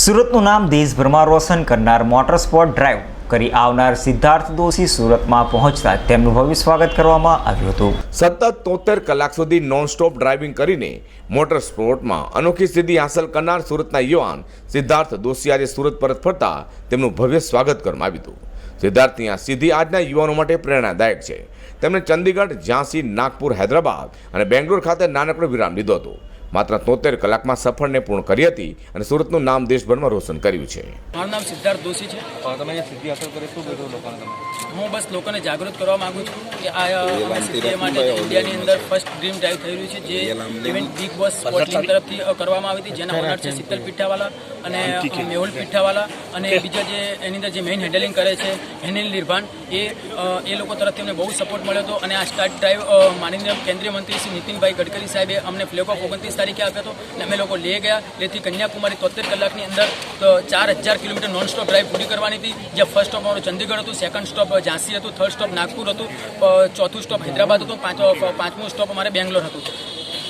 સુરતનું નામ દેશભરમાં રોશન કરનાર મોટર સ્પોર્ટ ડ્રાઈવ કરી આવનાર સિદ્ધાર્થ દોશી સુરતમાં પહોંચતા તેમનું ભવ્ય સ્વાગત કરવામાં આવ્યું હતું. સતત તોતેર કલાક સુધી નોનસ્ટોપ ડ્રાઇવિંગ કરીને મોટર સ્પોર્ટમાં અનોખી સિદ્ધિ હાંસલ કરનાર સુરતના યુવાન સિદ્ધાર્થ દોશી આજે સુરત પરત ફરતા તેમનું ભવ્ય સ્વાગત કરવામાં આવ્યું હતું. સિદ્ધાર્થની આ સિદ્ધિ આજના યુવાનો માટે પ્રેરણાદાયક છે. તેમણે ચંદીગઢ, ઝાંસી, નાગપુર, હૈદરાબાદ અને બેંગ્લોર ખાતે નાનકડો વિરામ લીધો હતો. માત્ર તોતેર કલાકમાં સફળને પૂર્ણ કરી હતી અને સુરતનું નામ દેશભરમાં રોશન કર્યું છે. મારું નામ સિદ્ધાર્થ દોશી છે. તમે સિદ્ધિ હાંસલ કરી શું કીધું લોકોને હું બસ લોકોને જાગૃત કરવા માંગુ છું કે આ સિદ્ધિ માટે ઇન્ડિયાની અંદર ફર્સ્ટ ડ્રીમ ડ્રાઈવ થઈ રહ્યું છે જે ઇવેન્ટ બિગ બોસ સ્પોર્ટલિંગ તરફથી કરવામાં આવી હતી જેના ઓનર છે શીતલ પીઠાવાલા અને મેહુલ પીઠાવાલા અને બીજા જે એની અંદર જે મેઇન હેન્ડલિંગ કરે છે હેનિલ નિર્ભાન એ એ લોકો તરફથી અમને બહુ સપોર્ટ મળ્યો હતો. અને આ સ્ટાર્ટ ડ્રાઈવ માનનીય કેન્દ્રીય મંત્રી શ્રી નીતિનભાઈ ગડકરી સાહેબે અમને ફ્લેગ ઓફ ઓગણત્રીસ તારીખે આપ્યો હતો અને અમે લોકો લે ગયા. લેથી કન્યાકુમારી તોતેર કલાકની અંદર તો ચાર હજાર કિલોમીટર નોન સ્ટોપ ડ્રાઈવ પૂરી કરવાની હતી. જ્યાં ફર્સ્ટ સ્ટોપ અમારું ચંદીગઢ હતું સેકન્ડ સ્ટોપ ઝાંસી હતું થર્ડ સ્ટોપ નાગપુર હતું અ, ચોથું સ્ટોપ હૈદરાબાદ હતું પાંચ પાંચમું સ્ટોપ અમારે બેંગ્લોર હતું.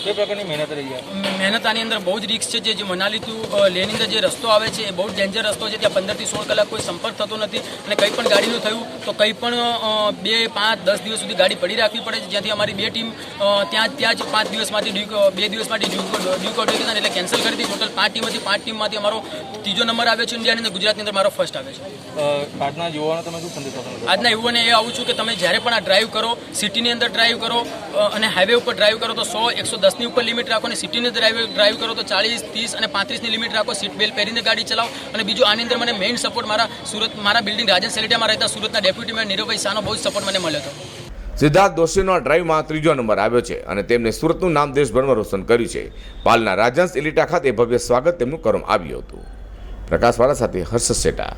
કઈ પ્રકારની મહેનત રહી છે? મહેનત આની અંદર બહુ જ રિસ્ક છે જે જે મનાલી ટુ અ, અંદર જે રસ્તો આવે છે એ બહુ જ ડેન્જર રસ્તો છે. ત્યાં પંદરથી સોળ કલાક કોઈ સંપર્ક થતો નથી અને કંઈ પણ ગાડીનું થયું તો કંઈ પણ બે પાંચ દસ દિવસ સુધી ગાડી પડી રાખવી પડે છે. જ્યાંથી અમારી બે ટીમ ત્યાં ત્યાં જ પાંચ દિવસમાંથી બે દિવસમાંથી ડ્યુ આઉટ એટલે કેન્સલ કરી હતી ટોટલ પાંચ ટીમમાંથી પાંચ ટીમમાંથી અમારો ત્રીજો નંબર આવ્યો છે ઇન્ડિયાની અંદર. ગુજરાતની અંદર મારો ફર્સ્ટ આવે છે. આજના યુવાનો તમે શું સંદેશ આજના યુવાને એ આવું છું કે તમે જ્યારે પણ આ ડ્રાઈવ કરો સિટીની અંદર ડ્રાઈવ કરો અને હાઈવે ઉપર ડ્રાઈવ કરો તો સો એકસો દસની ઉપર લિમિટ રાખો અને સિટીની ડ્રાઈવ ડ્રાઈવ કરો તો ચાલીસ ત્રીસ અને પાંત્રીસની લિમિટ રાખો. સીટ બેલ્ટ પહેરીને ગાડી ચલાવો. અને બીજું, આની અંદર મને મેઇન સપોર્ટ મારા સુરત, મારા બિલ્ડિંગ રાજન સેલેટિયામાં રહેતા સુરતના ડેપ્યુટી મેયર નીરવભાઈ શાહનો બહુ સપોર્ટ મને મળ્યો હતો. સિદ્ધાર્થ દોશીનો ડ્રાઈવમાં ત્રીજો નંબર આવ્યો છે અને તેમને સુરતનું નામ દેશભરમાં રોશન કર્યું છે. પાલના રાજંસ ઇલિટા ખાતે ભવ્ય સ્વાગત તેમનું કરવામાં આવ્યું હતું. પ્રકાશવાળા સાથે હર્ષ શેઠા